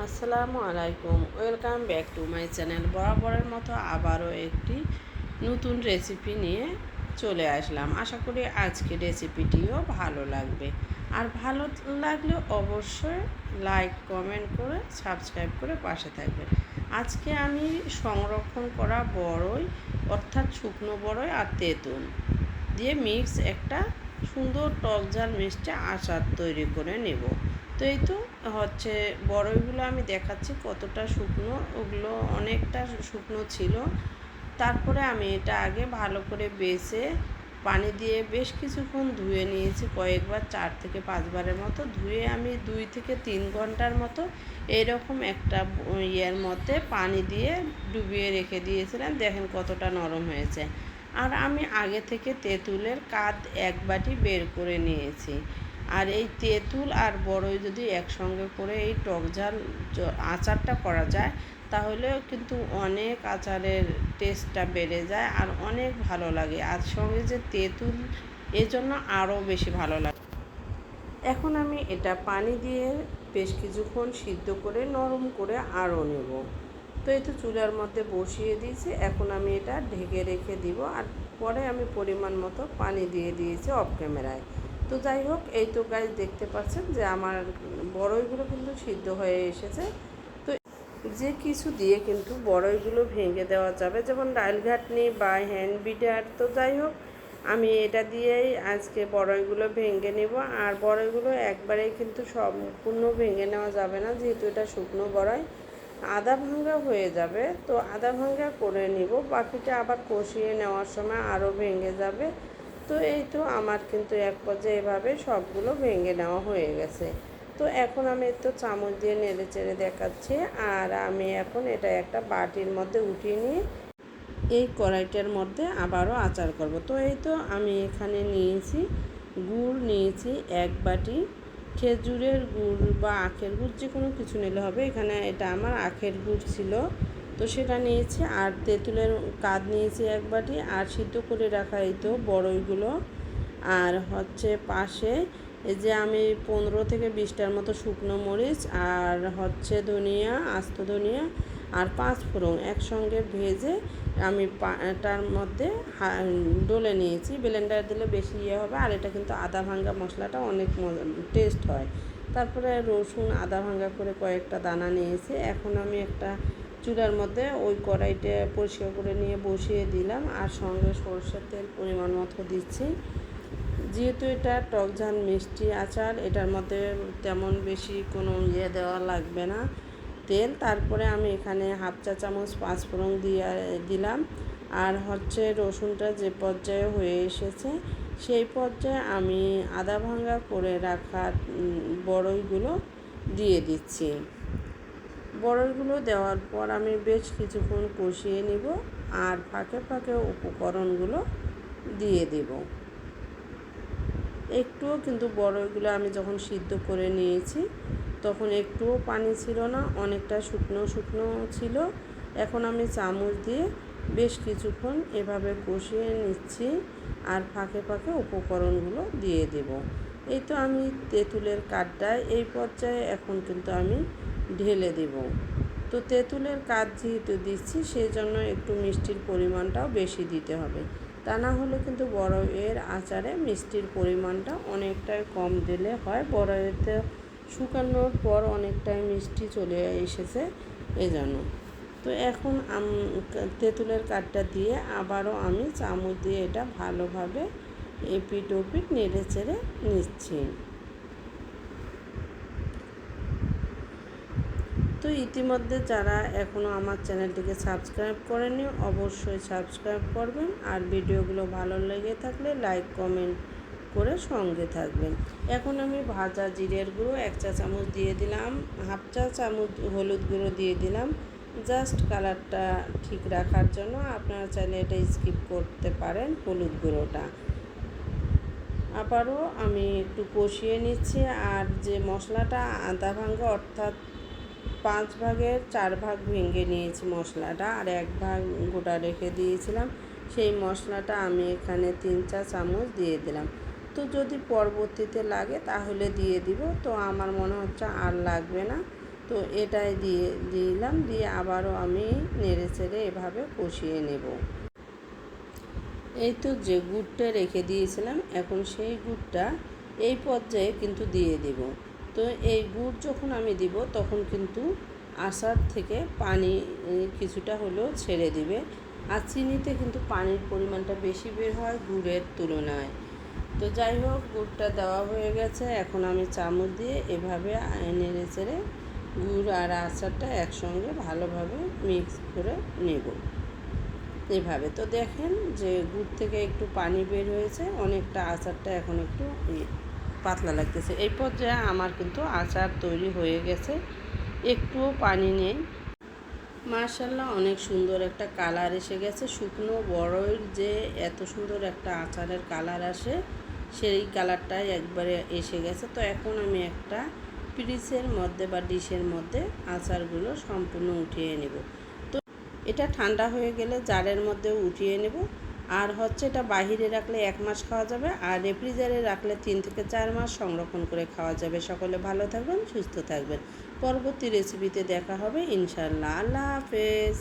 আসসালামু আলাইকুম, welcome back to my channel. বরাবরের মতো আবারও একটি নতুন রেসিপি নিয়ে চলে আসলাম। আশা করি আজকে রেসিপিটিও ভালো লাগবে। আর ভালো লাগলে অবশ্যই লাইক, কমেন্ট করে সাবস্ক্রাইব করে পাশে থাকবেন। আজকে আমি সংরক্ষণ করা বড়ই, অর্থাৎ শুকনো বড়ই আর তেঁতুল দিয়ে মিক্স একটা সুন্দর টক ঝাল মিষ্টি আচার তৈরি করে নেব। তো এই তো হচ্ছে বড়ইগুলো আমি দেখাচ্ছি কতটা শুকনো, ওগুলো অনেকটা শুকনো ছিল। তারপরে আমি এটা আগে ভালো করে বেছে পানি দিয়ে বেশ কিছুক্ষণ ধুয়ে নিয়েছি, কয়েকবার চার থেকে পাঁচবারের মতো। ধুয়ে আমি দুই থেকে তিন ঘণ্টার মতো এরকম একটা ইয়ের মধ্যে পানি দিয়ে ডুবিয়ে রেখে দিয়েছিলাম। দেখেন কতটা নরম হয়েছে। আর আমি আগে থেকে তেঁতুলের কাত এক বাটি বের করে নিয়েছি। আর এই তেঁতুল আর বড়ই যদি একসঙ্গে করে এই টক ঝাল আচারটা করা যায়, তাহলেও কিন্তু অনেক আচারের টেস্টটা বেড়ে যায় আর অনেক ভালো লাগে। আর সঙ্গে যে তেঁতুল এজন্য আরও বেশি ভালো লাগে। এখন আমি এটা পানি দিয়ে বেশ কিছুক্ষণ সিদ্ধ করে, নরম করে আরও নেব। তো এই তো চুলার মধ্যে বসিয়ে দিয়েছি। এখন আমি এটা ঢেকে রেখে দিব। আর পরে আমি পরিমাণ মতো পানি দিয়ে দিয়েছি অফ ক্যামেরায় তো যাই হোক, এই তো গাছ দেখতে পাচ্ছেন যে আমার বড়ইগুলো কিন্তু সিদ্ধ হয়ে এসেছে। তো যে কিছু দিয়ে কিন্তু বড়ইগুলো ভেঙে দেওয়া যাবে, যেমন ডাইল ঘাটনি বা হ্যান্ড বিটার তো যাই হোক, আমি এটা দিয়েই আজকে বড়ইগুলো ভেঙে নেব। আর বড়ইগুলো একবারেই কিন্তু সম্পূর্ণ ভেঙে নেওয়া যাবে না, যেহেতু এটা শুকনো বড়ই। আদা ভাঙ্গা হয়ে যাবে, তো আদা ভাঙ্গা করে নিব। বাকিটা আবার কষিয়ে নেওয়ার সময় আরও ভেঙে যাবে। তো এই তো আমার কিন্তু এক পর্যায়ে এভাবে সবগুলো ভেঙে নেওয়া হয়ে গেছে। তো এখন আমি একটু চামচ দিয়ে নেড়ে চেড়ে দেখাচ্ছি আর আমি এখন এটা একটা বাটির মধ্যে উঠিয়ে নিয়ে এই কড়াইটার মধ্যে আবারও আচার করব। তো এই তো আমি এখানে নিয়েছি গুড়, নিয়েছি এক বাটি খেজুরের গুড় বা আখের গুড় যে কোনো কিছু নিলে হবে। এখানে এটা আমার আখের গুড় ছিল। তো সেটা নিয়েছি, আর তেঁতুলের কাদ নিয়েছি এক বাটি, আর সিদ্ধ করে রাখা এই তো বড়ইগুলো আর হচ্ছে পাশে এই যে আমি পনেরো থেকে বিশটার মতো শুকনো মরিচ, আর হচ্ছে ধনিয়া, আস্ত ধনিয়া, আর পাঁচ ফোড়ন একসঙ্গে ভেজে আমি তার মধ্যে ডলে নিয়েছি। ব্লেন্ডার দিলে বেশি ইয়ে হবে, আর এটা কিন্তু আদা ভাঙ্গা মশলাটা অনেক টেস্ট হয়। তারপরে রসুন আদা ভাঙ্গা করে কয়েকটা দানা নিয়েছি। এখন আমি একটা চুলার মধ্যে ওই কড়াইটা পরিষ্কার করে নিয়ে বসিয়ে দিলাম আর সঙ্গে সরষের তেল পরিমাণ মতো দিচ্ছি। যেহেতু এটা টক ঝাল মিষ্টি আচার, এটার মধ্যে তেমন বেশি কোনো ইয়ে দেওয়া লাগবে না। তেল, তারপরে আমি এখানে হাফ চা চামচ পাঁচফোড়ন দিয়ে দিলাম। আর হচ্ছে রসুনটা যে পর্যায়ে হয়ে এসেছে, সেই পর্যায়ে আমি আদা ভাঙ্গা করে রাখা বড়ইগুলো দিয়ে দিচ্ছি। বড়ইগুলো দেওয়ার পর আমি বেশ কিছুক্ষণ কষিয়ে নিব আর ফাঁকে ফাঁকে উপকরণগুলো দিয়ে দেব। একটুও কিন্তু বড়ইগুলো আমি যখন সিদ্ধ করে নিয়েছি, তখন একটুও পানি ছিল না, অনেকটা শুকনো শুকনো ছিল। এখন আমি চামচ দিয়ে বেশ কিছুক্ষণ এভাবে কষিয়ে নিচ্ছি আর ফাঁকে ফাঁকে উপকরণগুলো দিয়ে দেব। এই তো আমি তেঁতুলের কাঠটায় এই পর্যায়ে এখন কিন্তু আমি ঢেলে দেব। তো তেঁতুলের কাজ যেহেতু দিচ্ছি সেই জন্য একটু মিষ্টির পরিমাণটাও বেশি দিতে হবে। তা না হলে কিন্তু বড়ের আচারে মিষ্টির পরিমাণটা অনেকটাই কম দিলে হয়। বড়েতে শুকানোর পর অনেকটাই মিষ্টি চলে এসেছে এজন্য। তো এখন তেঁতুলের কাঠটা দিয়ে আবারও আমি চামচ দিয়ে এটা ভালোভাবে এপিট ওপিট নেড়ে চেড়ে নিচ্ছি। তো ইতিমধ্যে যারা এখনও আমার চ্যানেলটিকে সাবস্ক্রাইব করেনি অবশ্যই সাবস্ক্রাইব করবেন। আর ভিডিওগুলো ভালো লেগে থাকলে লাইক, কমেন্ট করে সঙ্গে থাকবেন। এখন আমি ভাজা জিরের গুঁড়ো এক চা চামচ দিয়ে দিলাম, হাফ চা চামচ হলুদ গুঁড়ো দিয়ে দিলাম। জাস্ট কালারটা ঠিক রাখার জন্য আপনারা চাইলে এটা স্কিপ করতে পারেন হলুদ গুঁড়োটা। আবারও আমি একটু কষিয়ে নিচ্ছি, আর যে মশলাটা আদা ভাঙ্গা অর্থাৎ পাঁচ ভাগের চার ভাগ ভেঙে নিয়েছি মশলাটা আর এক ভাগ গোটা রেখে দিয়েছিলাম। সেই মশলাটা আমি এখানে তিন চা চামচ দিয়ে দিলাম। তো যদি পরবর্তীতে লাগে তাহলে দিয়ে দিব। তো আমার মনে হচ্ছে আর লাগবে না। তো এটাই দিয়ে দিলাম। দিয়ে আবারও আমি নেড়ে চেড়ে এভাবে কষিয়ে নেব। এই তো যে গুড়টা রেখে দিয়েছিলাম, এখন সেই গুড়টা এই পর্যায়ে কিন্তু দিয়ে দেব। তো এই গুড় যখন আমি দিব, তখন কিন্তু আচার থেকে পানি কিছুটা হলেও ছেড়ে দিবে। আর চিনিতে কিন্তু পানির পরিমাণটা বেশি বের হয় গুড়ের তুলনায়। তো যাই হোক, গুড়টা দেওয়া হয়ে গেছে। এখন আমি চামচ দিয়ে এভাবে নেড়ে চেড়ে গুড় আর আচারটা একসঙ্গে ভালোভাবে মিক্স করে নেব। এভাবে। তো দেখেন যে গুড় থেকে একটু পানি বের হয়েছে, অনেকটা আচারটা এখন একটু পাতলা লাগতেছে। এই পর্যায়ে আমার কিন্তু আচার তৈরি হয়ে গেছে। একটুও পানি নেই। মার্শাল্লাহ অনেক সুন্দর একটা কালার এসে গেছে। শুকনো বড়ইর যে এত সুন্দর একটা আচারের কালার আসে, সেই কালারটাই একবারে এসে গেছে। তো এখন আমি একটা পিরিসের মধ্যে বা ডিশের মধ্যে আচারগুলো সম্পূর্ণ উঠিয়ে নেব। তো এটা ঠান্ডা হয়ে গেলে জারের মধ্যে উঠিয়ে নেব। আর হচ্ছে এটা বাহিরে রাখলে এক মাস খাওয়া যাবে, আর রেফ্রিজারে রাখলে তিন থেকে চার মাস সংরক্ষণ করে খাওয়া যাবে। সকলে ভালো থাকবেন, সুস্থ থাকবেন। পরবর্তী রেসিপিতে দেখা হবে ইনশাল্লাহ আল্লাহ হাফেজ।